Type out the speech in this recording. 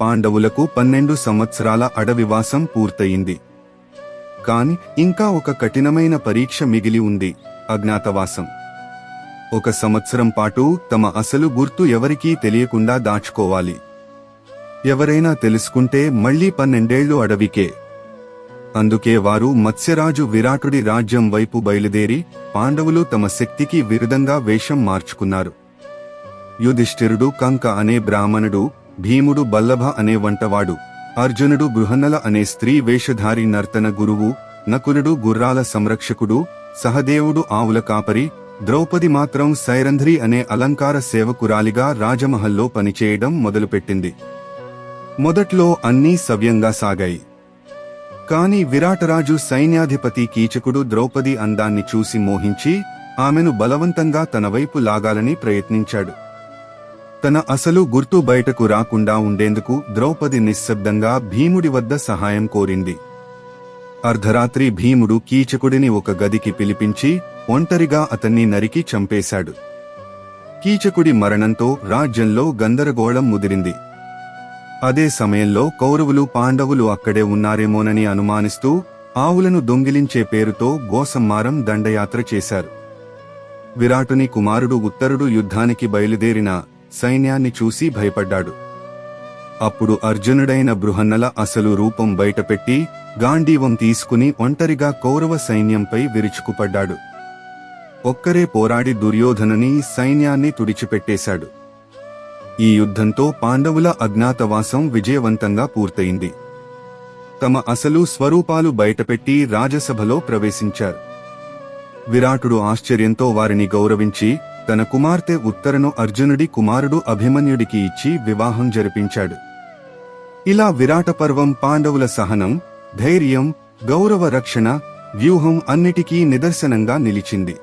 పాండవులకు పన్నెండు సంవత్సరాల అడవివాసం పూర్తయింది. కాని ఇంకా ఒక కఠినమైన పరీక్ష మిగిలి ఉంది అజ్ఞాతవాసం. ఒక సంవత్సరం పాటు తమ అసలు గుర్తు ఎవరికీ తెలియకుండా దాచుకోవాలి. ఎవరైనా తెలుసుకుంటే మళ్ళీ పన్నెండేళ్ళు అడవికే. అందుకే వారు మత్స్యరాజు విరాటుడి రాజ్యం వైపు బయలుదేరి పాండవులు తమ శక్తికి విరుదంగా వేషం మార్చుకున్నారు. యుధిష్ఠిరుడు కంక అనే బ్రాహ్మణుడు భీముడు బల్లభ అనే వంటవాడు అర్జునుడు బృహన్నల అనే స్త్రీ వేషధారి నర్తన గురువు నకులుడు గుర్రాల సంరక్షకుడు సహదేవుడు ఆవుల కాపరి ద్రౌపది మాత్రం సైరంధ్రి అనే అలంకార సేవకురాలిగా రాజమహల్లో పనిచేయడం మొదలుపెట్టింది. మొదట్లో అన్నీ సవ్యంగా సాగాయి. కాని విరాటరాజు సైన్యాధిపతి కీచకుడు ద్రౌపది అందాన్ని చూసి మోహించి ఆమెను బలవంతంగా తన వైపు లాగాలని ప్రయత్నించాడు. తన అసలు గుర్తు బయటకు రాకుండా ఉండేందుకు ద్రౌపది నిశ్శబ్దంగా భీముడి వద్ద సహాయం కోరింది. అర్ధరాత్రి భీముడు కీచకుడిని ఒక గదికి పిలిపించి ఒంటరిగా అతన్ని నరికి చంపేశాడు. కీచకుడి మరణంతో రాజ్యంలో గందరగోళం ముదిరింది. అదే సమయంలో కౌరవులు పాండవులు అక్కడే ఉన్నారేమోనని అనుమానిస్తూ ఆవులను దొంగిలించే పేరుతో గోసమ్మారం దండయాత్ర చేశారు. విరాటుని కుమారుడు ఉత్తరుడు యుద్ధానికి బయలుదేరిన సైన్యాన్ని చూసి భయపడ్డాడు. అప్పుడు అర్జునుడైన బృహన్నల అసలు రూపం బయటపెట్టి గాంధీవం తీసుకుని ఒంటరిగా కౌరవ సైన్యంపై విరుచుకుపడ్డాడు. ఒక్కరే పోరాడి దుర్యోధనుని సైన్యాన్ని తుడిచిపెట్టేశాడు. ఈ యుద్ధంతో పాండవుల అజ్ఞాతవాసం విజయవంతంగా పూర్తయింది. తమ అసలు స్వరూపాలు బయటపెట్టి రాజసభలో ప్రవేశించారు. విరాటుడు ఆశ్చర్యంతో వారిని గౌరవించి తన కుమార్తె ఉత్తరను అర్జునుడి కుమారుడు అభిమన్యుడికి ఇచ్చి వివాహం జరిపించాడు. ఇలా విరాట పర్వం పాండవుల సహనం ధైర్యం గౌరవ రక్షణ వ్యూహం అన్నిటికీ నిదర్శనంగా నిలిచింది.